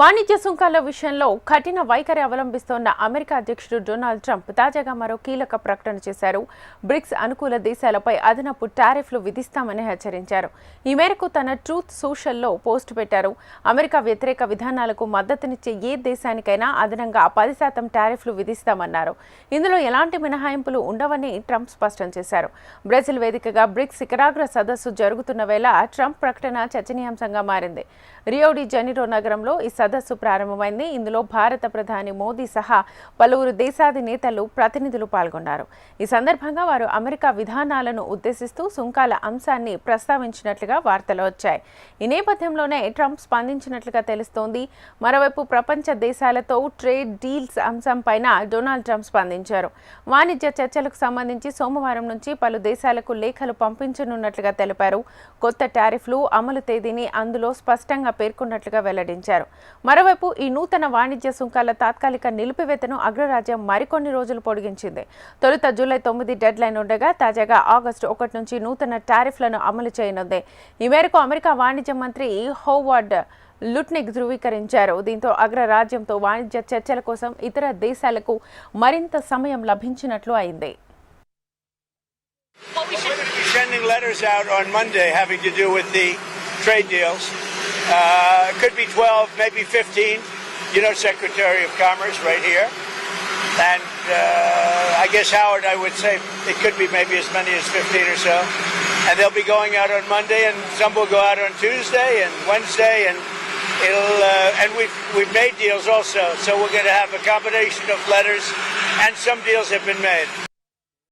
వాణిజ్య సుంకాల విషయంలో కఠిన వైఖరి అవలంబిస్తోన్న అమెరికా అధ్యక్షుడు డొనాల్డ్ ట్రంప్ తాజాగా మరో కీలక ప్రకటన చేశారు. బ్రిక్స్ అనుకూల దేశాలపై అదనపు టారిఫ్లు విధిస్తామని హెచ్చరించారు. ఈ మేరకు తన ట్రూత్ సోషల్లో పోస్ట్ పెట్టారు. అమెరికా వ్యతిరేక విధానాలకు మద్దతునిచ్చే ఏ దేశానికైనా అదనంగా పది శాతం టారిఫ్లు విధిస్తామన్నారు. ఇందులో ఎలాంటి మినహాయింపులు ఉండవని ట్రంప్ స్పష్టం చేశారు. బ్రెజిల్ వేదికగా బ్రిక్స్ శిఖరాగ్ర సదస్సు జరుగుతున్న వేళ ట్రంప్ ప్రకటన చర్చనీయాంశంగా మారింది. రియోడి జెనిరో నగరంలో ఈ సదస్సు ప్రారంభమైంది. ఇందులో భారత ప్రధాని మోదీ సహా పలువురు దేశాధినేతలు ప్రతినిధులు పాల్గొన్నారు. ఈ సందర్భంగా వారు అమెరికా విధానాలను ఉద్దేశిస్తూ సుంకాల అంశాన్ని ప్రస్తావించినట్లుగా వార్తలు వచ్చాయి. ఈ నేపథ్యంలోనే ట్రంప్ స్పందించినట్లుగా తెలుస్తోంది. మరోవైపు ప్రపంచ దేశాలతో ట్రేడ్ డీల్స్ అంశంపైన డొనాల్డ్ ట్రంప్ స్పందించారు. వాణిజ్య చర్చలకు సంబంధించి సోమవారం నుంచి పలు దేశాలకు లేఖలు పంపించనున్నట్లుగా తెలిపారు. కొత్త టారిఫ్లు అమలు తేదీని అందులో స్పష్టంగా పేర్కొన్నట్లుగా వెల్లడించారు. మరోవైపు ఈ నూతన వాణిజ్య సుంకాల తాత్కాలిక నిలిపివేతను అగ్రరాజ్యం మరికొన్ని రోజులు పొడిగించింది. తొలుత జూలై తొమ్మిది డెడ్ లైన్ ఉండగా తాజాగా ఆగస్టు ఒకటి నుంచి నూతన టారిఫ్లను అమలు చేయనుంది. ఈ మేరకు అమెరికా వాణిజ్య మంత్రి హోవార్డ్ లుట్నిక్ ధృవీకరించారు. దీంతో అగ్రరాజ్యంతో వాణిజ్య చర్చల కోసం ఇతర దేశాలకు మరింత సమయం లభించినట్లు అయింది. Sending letters out on Monday having to do with the trade deals. Uh, it could be 12, maybe 15. You know, Secretary of Commerce right here. And uh, I guess, Howard, I would say it could be maybe as many as 15 or so. And they'll be going out on Monday, and some will go out on Tuesday and Wednesday, and it'll. Uh, and we've we've made deals also, so we're going to have a combination of letters, and some deals have been made.